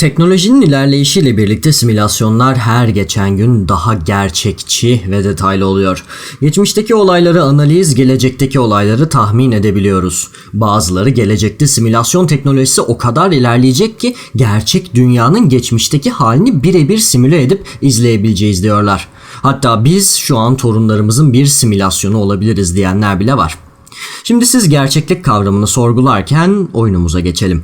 Teknolojinin ilerleyişiyle birlikte simülasyonlar her geçen gün daha gerçekçi ve detaylı oluyor. Geçmişteki olayları analiz, gelecekteki olayları tahmin edebiliyoruz. Bazıları gelecekte simülasyon teknolojisi o kadar ilerleyecek ki gerçek dünyanın geçmişteki halini birebir simüle edip izleyebileceğiz diyorlar. Hatta biz şu an torunlarımızın bir simülasyonu olabiliriz diyenler bile var. Şimdi siz gerçeklik kavramını sorgularken oyunumuza geçelim.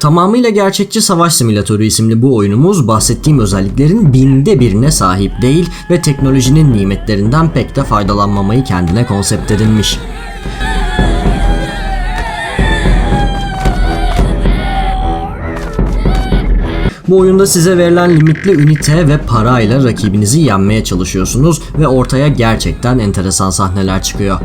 Tamamıyla gerçekçi savaş simülatörü isimli bu oyunumuz bahsettiğim özelliklerin binde birine sahip değil ve teknolojinin nimetlerinden pek de faydalanmamayı kendine konsept edinmiş. Bu oyunda size verilen limitli ünite ve parayla rakibinizi yenmeye çalışıyorsunuz ve ortaya gerçekten enteresan sahneler çıkıyor.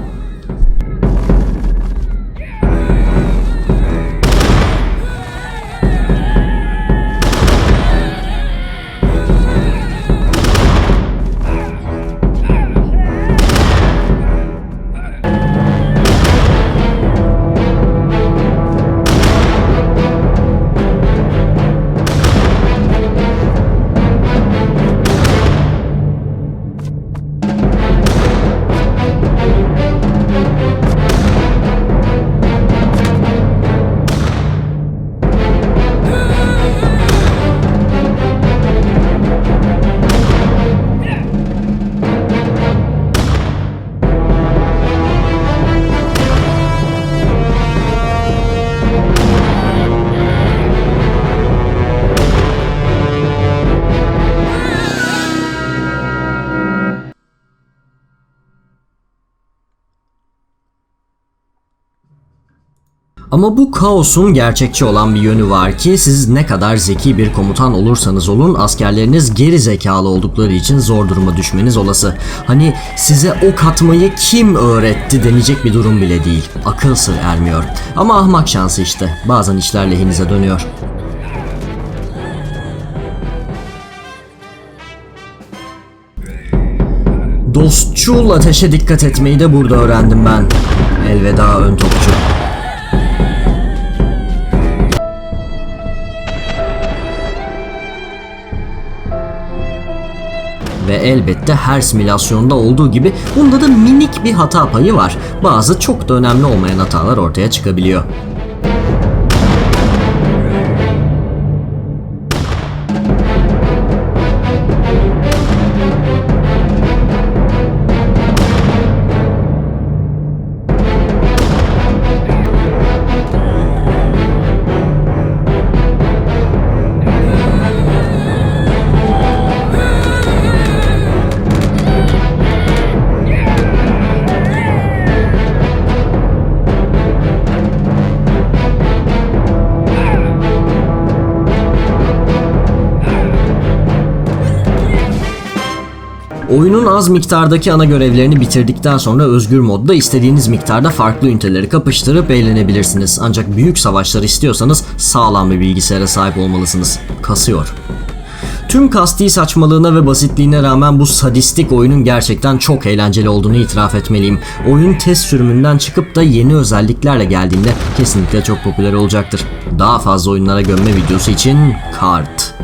Ama bu kaosun gerçekçi olan bir yönü var ki siz ne kadar zeki bir komutan olursanız olun askerleriniz geri zekalı oldukları için zor duruma düşmeniz olası. Hani size ok atmayı kim öğretti denecek bir durum bile değil. Akıl sır ermiyor. Ama ahmak şansı işte. Bazen işler lehinize dönüyor. Dostçul ateşe dikkat etmeyi de burada öğrendim ben. Elveda ön topçu. Ve elbette her simülasyonda olduğu gibi bunda da minik bir hata payı var. Bazı çok da önemli olmayan hatalar ortaya çıkabiliyor. Oyunun az miktardaki ana görevlerini bitirdikten sonra özgür modda istediğiniz miktarda farklı üniteleri kapıştırıp eğlenebilirsiniz. Ancak büyük savaşlar istiyorsanız sağlam bir bilgisayara sahip olmalısınız. Kasıyor. Tüm kasti saçmalığına ve basitliğine rağmen bu sadistik oyunun gerçekten çok eğlenceli olduğunu itiraf etmeliyim. Oyun test sürümünden çıkıp da yeni özelliklerle geldiğinde kesinlikle çok popüler olacaktır. Daha fazla oyunlara gömme videosu için kart.